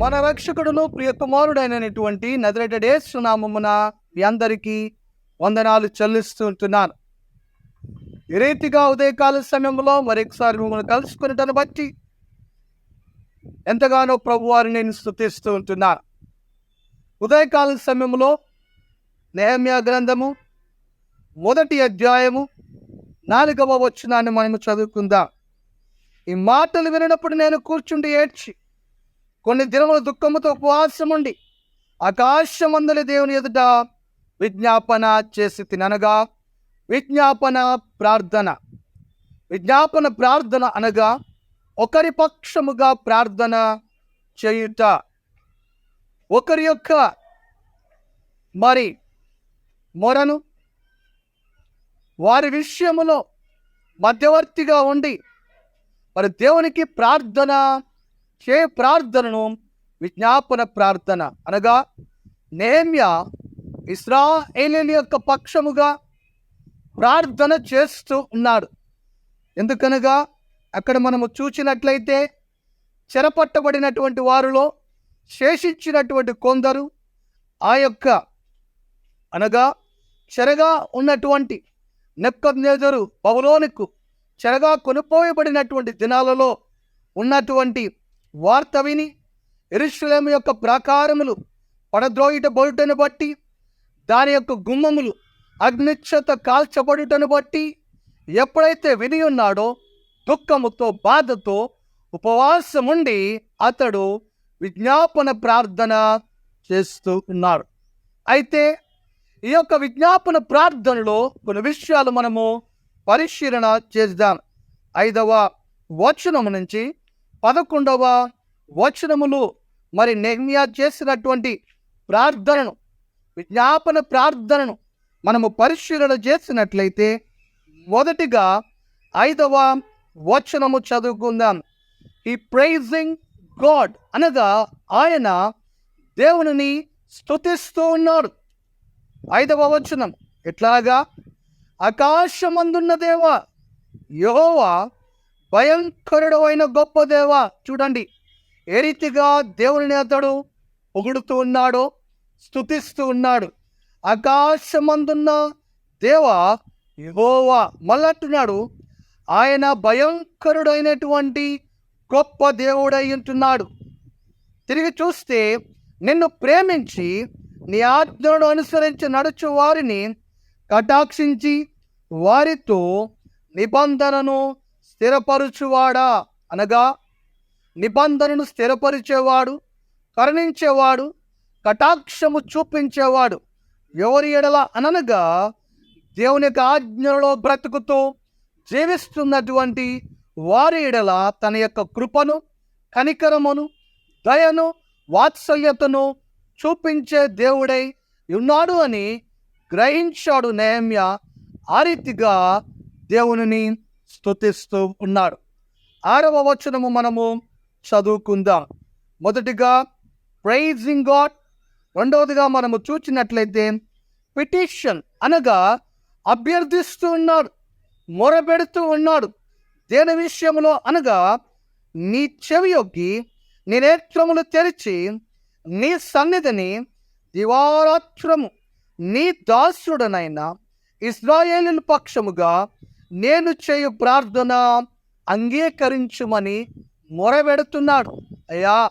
మన రక్షకుడును ప్రియ కుమారుడైనటువంటి నదిరెడ్డి సునామమున మీ అందరికీ వందనాలు చెల్లిస్తుంటున్నాను. ఈ రీతిగా ఉదయకాల సమయంలో మరొకసారి మిమ్మల్ని కలుసుకునేటను బట్టి ఎంతగానో ప్రభు వారిని నేను స్థుతిస్తూ ఉంటున్నాను. ఉదయకాల సమయంలో నేహమ్య గ్రంథము మొదటి అధ్యాయము నాలుగవ వచ్చినాన్ని మనము చదువుకుందాం. ఈ మాటలు వినప్పుడు నేను కూర్చుండి ఏడ్చి కొన్ని దినముల దుఃఖముతో ఉపవాసం ఉండి ఆకాశమందలి దేవుని ఎదుట విజ్ఞాపన చేసి తిననగా విజ్ఞాపన ప్రార్థన విజ్ఞాపన ప్రార్థన అనగా ఒకరి పక్షముగా ప్రార్థన చేయుట. ఒకరి యొక్క మరి మొరను వారి విషయములో మధ్యవర్తిగా ఉండి మరి దేవునికి ప్రార్థన చే ప్రార్థనను విజ్ఞాపన ప్రార్థన అనగా నేమ్య ఇస్రాయేలీల యొక్క పక్షముగా ప్రార్థన చేస్తూ ఉన్నాడు. ఎందుకనగా అక్కడ మనము చూసినట్లయితే చెరపట్టబడినటువంటి వారిలో శేషించినటువంటి కొందరు ఆ యొక్క అనగా చెరగా ఉన్నటువంటి నెక్కనేదరు పౌలోనికు చెరగా కొనుపోయబడినటువంటి దినాలలో ఉన్నటువంటి వార్త విని ఎరుషులేము యొక్క ప్రాకారములు పడద్రోయిట బొడుటను బట్టి దాని యొక్క గుమ్మములు అగ్నిక్షత కాల్చబడుటను బట్టి ఎప్పుడైతే విని ఉన్నాడో దుఃఖముతో బాధతో ఉపవాసముండి అతడు విజ్ఞాపన ప్రార్థన చేస్తూ ఉన్నాడు. అయితే ఈ యొక్క విజ్ఞాపన ప్రార్థనలో కొన్ని విషయాలు మనము పరిశీలన చేద్దాం. ఐదవ వచనము నుంచి పదకొండవ వచనములు మరి నెహ్మియా చేసినటువంటి ప్రార్థనను విజ్ఞాపన ప్రార్థనను మనము పరిశీలన చేసినట్లయితే మొదటిగా ఐదవ వచనము చదువుకుందాం. ఈ ప్రైజింగ్ గాడ్ అనగా ఆయన దేవునిని స్తుతిస్తూ ఉన్నాడు. ఐదవ వచనం ఎట్లాగా? ఆకాశమందున్న దేవా యోవా భయంకరుడు అయిన గొప్ప దేవ చూడండి. ఏ రీతిగా దేవుని అతడు పొగుడుతూ ఉన్నాడో స్థుతిస్తూ ఉన్నాడు. ఆకాశమందున్న దేవా యహోవా మళ్ళంటున్నాడు. ఆయన భయంకరుడైనటువంటి గొప్ప దేవుడై ఉంటున్నాడు. తిరిగి చూస్తే నిన్ను ప్రేమించి నీ ఆజ్ఞను అనుసరించి నడుచు వారిని కటాక్షించి వారితో నిబంధనను స్థిరపరుచువాడా? అనగా నిబంధనను స్థిరపరిచేవాడు కరుణించేవాడు కటాక్షము చూపించేవాడు. ఎవరి ఎడల అననగా దేవుని యొక్క ఆజ్ఞలో బ్రతుకుతూ జీవిస్తున్నటువంటి వారి ఎడల తన యొక్క కృపను కనికరమును దయను వాత్సల్యతను చూపించే దేవుడై ఉన్నాడు అని గ్రహించాడు నేమ్య. ఆ రీతిగా దేవునిని స్తుతిస్తూ ఉన్నాడు. ఆరవ వచనము మనము చదువుకుందాం. మొదటిగా ప్రైజింగ్ గాడ్ రెండవదిగా మనము చూచినట్లయితే పిటిషన్ అనగా అభ్యర్థిస్తూ ఉన్నాడు మొరబెడుతూ ఉన్నాడు. దేని విషయంలో అనగా నీ చెవి యొక్కి నీ నేత్రములు తెరిచి నీ సన్నిధిని దివారాత్రము నీ దాసుడనైన ఇస్రాయేలు పక్షముగా నేను చేయు ప్రార్థన అంగీకరించుమని మొరబెడుతున్నాడు. అయ్యా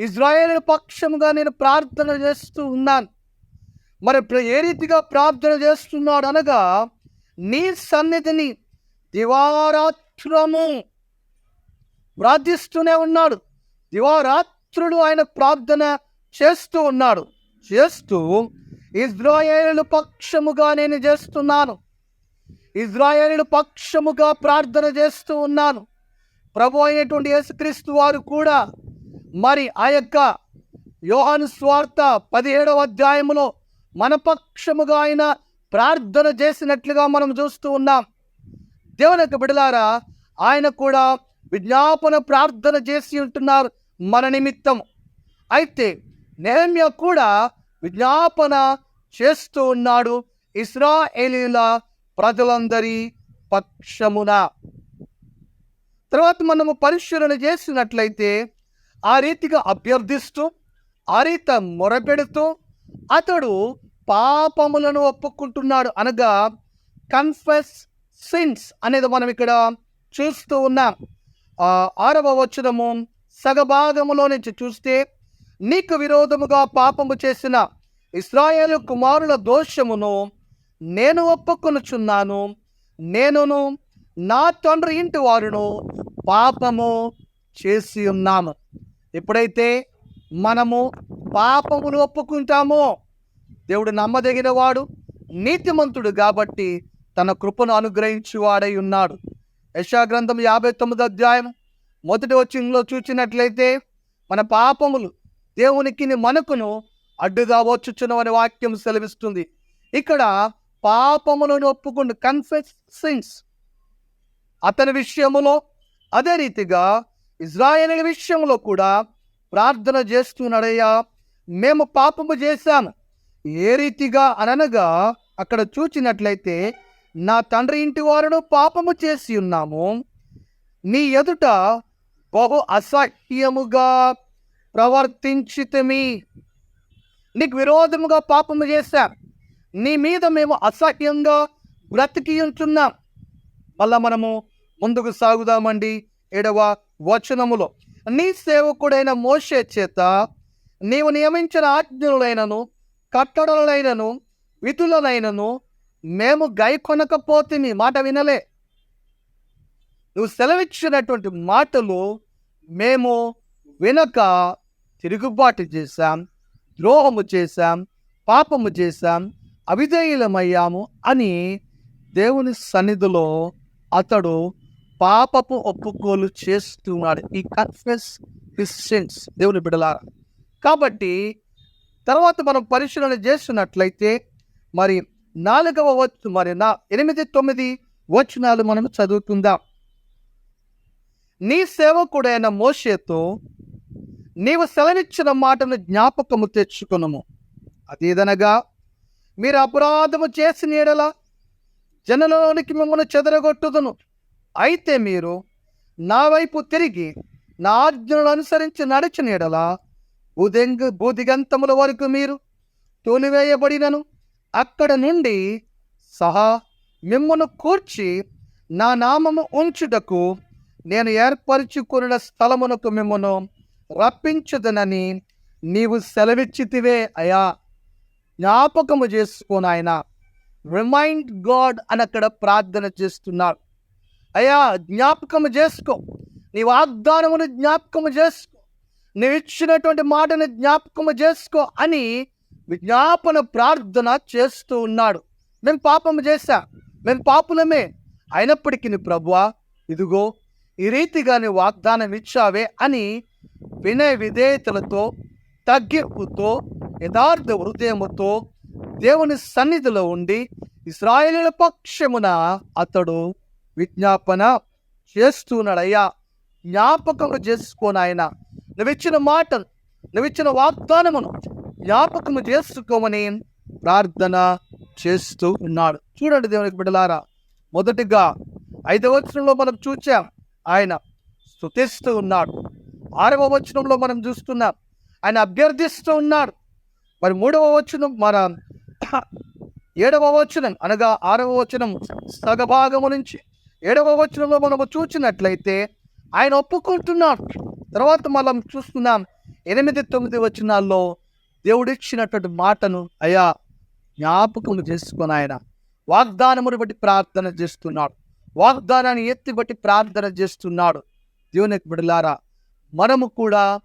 ఇజ్రాయేల్ పక్షముగా నేను ప్రార్థన చేస్తూ ఉన్నాను. మరి ప్ర- ఏ రీతిగా ప్రార్థన చేస్తున్నాడు అనగా నీ సన్నిధిని దివారాత్రము ప్రార్థిస్తూనే ఉన్నాడు. దివారాత్రుడు ఆయన ప్రార్థన చేస్తూ ఉన్నాడు. చేస్తూ ఇజ్రాయేలు పక్షముగా నేను చేస్తున్నాను. ఇజ్రాయేలు పక్షముగా ప్రార్థన చేస్తూ ఉన్నాను. ప్రభు అయినటువంటి యేసుక్రీస్తు వారు కూడా మరి ఆ యొక్క యోహాను స్వార్థ పదిహేడవ అధ్యాయములో మన పక్షముగా ఆయన ప్రార్థన చేసినట్లుగా మనం చూస్తూ ఉన్నాం. దేవుని యొక్క బిడలారా ఆయన కూడా విజ్ఞాపన ప్రార్థన చేసి ఉంటున్నారు మన నిమిత్తం అయితే నేమ్య కూడా విజ్ఞాపన చేస్తూ ఉన్నాడు. ఇస్రాయేలీల ప్రజలందరి పక్షమున. తర్వాత మనము పరిశీలన చేసినట్లయితే ఆ రీతిగా అభ్యర్థిస్తూ ఆ రీత మొరపెడుతూ అతడు పాపములను ఒప్పుకుంటున్నాడు అనగా కన్ఫెస్ సిన్స్ అనేది మనం ఇక్కడ చూస్తూ ఉన్నాం. ఆరవ వచనము సగభాగములో నుంచి చూస్తే నీకు విరోధముగా పాపము చేసిన ఇస్రాయేలు కుమారుల దోషమును నేను ఒప్పుకొనుచున్నాను. నేనును నా తండ్రి ఇంటి వారును పాపము చేసి ఉన్నాము. ఎప్పుడైతే మనము పాపమును ఒప్పుకుంటామో దేవుడు నమ్మదగిన వాడు నీతిమంతుడు కాబట్టి తన కృపను అనుగ్రహించువాడై ఉన్నాడు. యశాగ్రంథం యాభై తొమ్మిది అధ్యాయం మొదటి వచ్చింగ్లో చూచినట్లయితే మన పాపములు దేవునికి మనకును అడ్డుగా వచ్చుచున్నవని వాక్యం సెలవిస్తుంది. ఇక్కడ పాపములను ఒప్పుకుండు. కన్ఫెస్ సిన్స్ అతని విషయములో అదే రీతిగా ఇజ్రాయేల్ విషయంలో కూడా ప్రార్థన చేస్తున్నాడయ్యా. మేము పాపము చేశాము. ఏ రీతిగా అనగా అక్కడ చూచినట్లయితే నా తండ్రి ఇంటి వారును పాపము చేసి ఉన్నాము. నీ ఎదుట బహు అసహ్యముగా ప్రవర్తించితమి. నీకు విరోధముగా పాపము చేశాం నీ మీద మేము అసహ్యంగా బ్రతికి ఉంటున్నాం మళ్ళా మనము ముందుకు సాగుదామండి. ఏడవ వచనములో నీ సేవకుడైన మోసే చేత నీవు నియమించిన ఆజ్ఞలైనను కట్టడలైనను విధులనైనను మేము గై కొనకపోతే నీ మాట వినలే. నువ్వు సెలవిచ్చినటువంటి మాటలు మేము వినక తిరుగుబాటు చేశాం. ద్రోహము చేశాం. పాపము చేశాం. అవిధేయులమయ్యాము అని దేవుని సన్నిధిలో అతడు పాపపు ఒప్పుకోలు చేస్తున్నాడు. ఈ కన్ఫెస్ క్రిస్టియన్స్ దేవుని బిడలారా. కాబట్టి తర్వాత మనం పరిశీలన చేస్తున్నట్లయితే మరి నాలుగవ వచ్చు మరి నా ఎనిమిది తొమ్మిది వచనాలు మనం చదువుకుందాం. నీ సేవకుడైన మోషేతో నీవు సెలవిచ్చిన మాటను జ్ఞాపకము తెచ్చుకునము. అదేదనగా మీరు అపరాధము చేసిన ఎడల జనలోనికి మిమ్మల్ని చెదరగొట్టుదును. అయితే మీరు నా వైపు తిరిగి నా ఆజ్ఞలను అనుసరించి నడిచిన ఎడల ఉదెంగు బూదిగంతముల వరకు మీరు తోలివేయబడినను. అక్కడ నుండి సహా మిమ్మను కూర్చి నా నామము ఉంచుటకు నేను ఏర్పరచుకున్న స్థలమునకు మిమ్మను రప్పించదనని నీవు సెలవిచ్చితివే అయా. జ్ఞాపకము చేసుకొని ఆయన రిమైండ్ గాడ్ అని అక్కడ ప్రార్థన చేస్తున్నారు. అయ్యా జ్ఞాపకము చేసుకో. నీ వాగ్దానమును జ్ఞాపకము చేసుకో. నువ్వు ఇచ్చినటువంటి మాటను జ్ఞాపకము చేసుకో అని విజ్ఞాపన ప్రార్థన చేస్తూ ఉన్నాడు. మేము పాపము చేశా. మేము పాపులమే. అయినప్పటికీ నీ ప్రభువా ఇదిగో ఈ రీతిగా నీ వాగ్దానం ఇచ్చావే అని వినయ విధేయతలతో తగ్గింపుతో యథార్థ హృదయముతో దేవుని సన్నిధిలో ఉండి ఇస్రాయేలీల పక్షమున అతడు విజ్ఞాపన చేస్తున్నాడయ్యా. జ్ఞాపకము చేసుకోను ఆయన. నువ్విచ్చిన మాట నువ్విచ్చిన వాగ్దానమును జ్ఞాపకము చేసుకోమని ప్రార్థన చేస్తూ ఉన్నాడు. చూడండి దేవునికి బిడ్డలారా మొదటిగా ఐదవ వచనంలో మనం చూచాం ఆయన స్థుతిస్తూ ఉన్నాడు. ఆరవ వచనంలో మనం చూస్తున్నాం ఆయన అభ్యర్థిస్తూ ఉన్నాడు. మరి మూడవ వచనం మన ఏడవ వచనం అనగా ఆరవ వచనం సగభాగము నుంచి. ఏడవ వచనంలో మనము చూసినట్లయితే ఆయన ఒప్పుకుంటున్నాడు. తర్వాత మనం చూస్తున్నాం ఎనిమిది తొమ్మిది వచనాల్లో దేవుడిచ్చినటువంటి మాటను అయ్యా జ్ఞాపకం చేసుకుని ఆయన వాగ్దానమును బట్టి ప్రార్థన చేస్తున్నాడు. వాగ్దానాన్ని ఎత్తి బట్టి ప్రార్థన చేస్తున్నాడు. దేవునికి బిడలారా మనము కూడా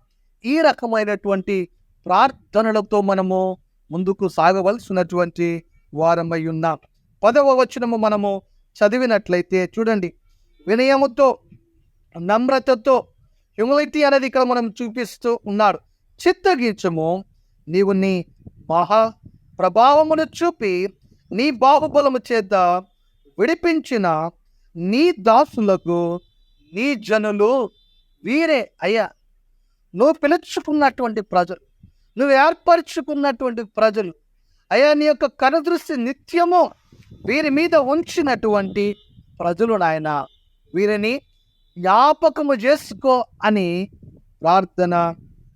ఈ రకమైనటువంటి ప్రార్థనలతో మనము ముందుకు సాగవలసినటువంటి వారమై ఉన్నాం పదవ వచనము మనము చదివినట్లయితే చూడండి. వినయముతో నమ్రతతో హ్యూమిలిటీ అనేది ఇక్కడ మనం చూపిస్తూ ఉన్నాడు చిత్తగీచము నీవు నీ మహా ప్రభావమును చూపి నీ బాహుబలము చేత విడిపించిన నీ దాసులకు నీ జనులు వీరే అయ్యా. నువ్వు పిలుచుకున్నటువంటి ప్రజలు. నువ్వు ఏర్పరచుకున్నటువంటి ప్రజలు అయ్యా నీ యొక్క కనుదృష్టి నిత్యము వీరి మీద ఉంచినటువంటి ప్రజలు నాయన. వీరిని జ్ఞాపకము చేసుకో అని ప్రార్థన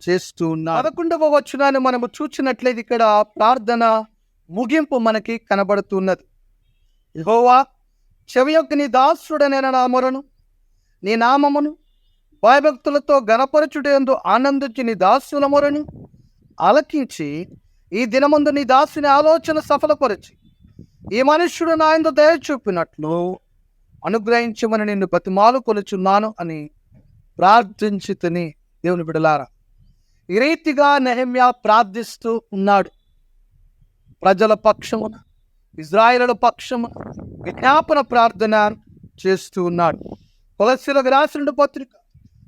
చేస్తూ ఉన్నా పదకొండవ వచనాన్ని మనము చూచినట్లయితే ఇక్కడ ప్రార్థన ముగింపు మనకి కనబడుతున్నది. యహోవా చెవి యొక్క నీ దాసుడనైన నా మొరను నీ నామమును భయభక్తులతో గణపరచుడేందు ఆనందించి నీ దాసుల మొరను ఆలకించి ఈ దినముందు నీ దాసుని ఆలోచన సఫలపరిచి ఈ మనుష్యుడు నా యందు దయ చూపినట్లు అనుగ్రహించమని నిన్ను బతిమాలు కొలుచున్నాను అని ప్రార్థించి తిని దేవుని బిడలారా ఈ రీతిగా నెహమ్యా ప్రార్థిస్తూ ఉన్నాడు. ప్రజల పక్షమున ఇజ్రాయిల పక్షమున విజ్ఞాపన ప్రార్థన చేస్తూ ఉన్నాడు. కొలసిలకు రాసిన పత్రిక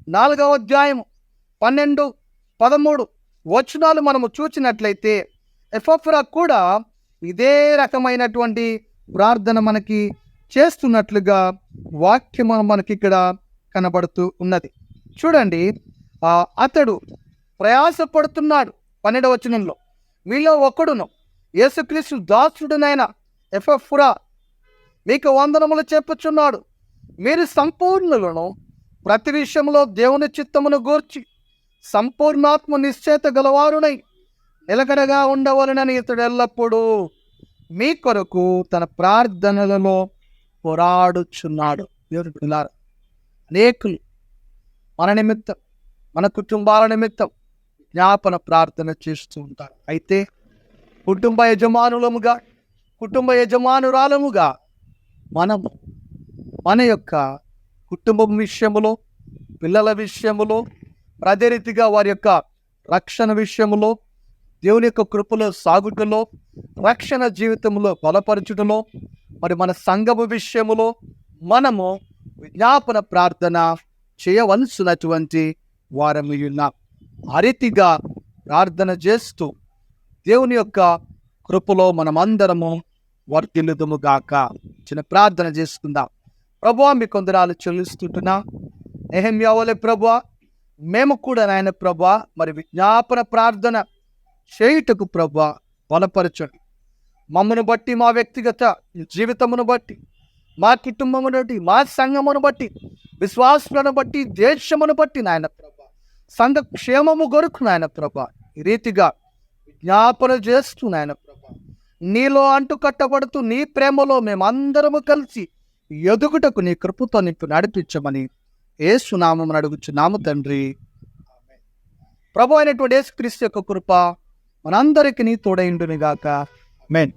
నాలుగవ అధ్యాయం పన్నెండు పదమూడు వచనాలు మనము చూసినట్లయితే ఎఫ్ఎఫ్రా కూడా ఇదే రకమైనటువంటి ప్రార్థన మనకి చేస్తున్నట్లుగా వాక్యము మనకి ఇక్కడ కనబడుతూ ఉన్నది. చూడండి ఆ అతడు ప్రయాసపడుతున్నాడు పన్నెండవ వచనంలో. మీలో ఒకడును యేసుక్రీస్తు దాసుడునైన ఎఫ్ఎఫ్రా మీకు వందనములు చెప్పుచున్నాడు. మీరు సంపూర్ణులను ప్రతి విషయంలో దేవుని చిత్తమును గూర్చి సంపూర్ణాత్మ నిశ్చేత గలవారునై నిలకడగా ఉండవలనని ఇతడు ఎల్లప్పుడూ మీ కొరకు తన ప్రార్థనలలో పోరాడుచున్నాడు. దేవుని పిల్లారు అనేకులు మన నిమిత్తం మన కుటుంబాల నిమిత్తం జ్ఞాపన ప్రార్థన చేస్తూ ఉంటారు. అయితే కుటుంబ యజమానులముగా కుటుంబ యజమానురాలముగా మనము మన యొక్క కుటుంబం విషయములో పిల్లల విషయములో అదే రీతిగా వారి యొక్క రక్షణ విషయములో దేవుని యొక్క కృపలో సాగుటలో రక్షణ జీవితంలో బలపరచుటలో మరి మన సంఘము విషయములో మనము విజ్ఞాపన ప్రార్థన చేయవలసినటువంటి వారము ఉన్నాం ఆ రీతిగా ప్రార్థన చేస్తూ దేవుని యొక్క కృపలో మనమందరము వర్తిల్లుదుము గాక. చిన్న ప్రార్థన చేసుకుందాం. ప్రభువా మీ కొందరాలు చెల్లిస్తుంటున్నా. నెహమ్యావలే ప్రభువా మేము కూడా నాయన ప్రభా మరి విజ్ఞాపన ప్రార్థన చేయుటకు ప్రభా బలపరచండి. మమ్మను బట్టి మా వ్యక్తిగత జీవితమును బట్టి మా కుటుంబమును బట్టి మా సంఘమును బట్టి విశ్వాసులను బట్టి దేశమును బట్టి నాయన ప్రభా సంఘ క్షేమము కొరకు నాయన ప్రభా ఈ రీతిగా విజ్ఞాపన చేస్తూ నాయన ప్రభా నీలో అంటు కట్టబడుతూ నీ ప్రేమలో మేమందరము కలిసి ఎదుగుటకు నీ కృపతో నింపు నడిపించమని ఏసునామం అడుగుచున్నాము తండ్రి. ప్రభు అయినటువంటి యేసుక్రీస్తు యొక్క కృప మనందరికీ తోడైండునిగాక మెన్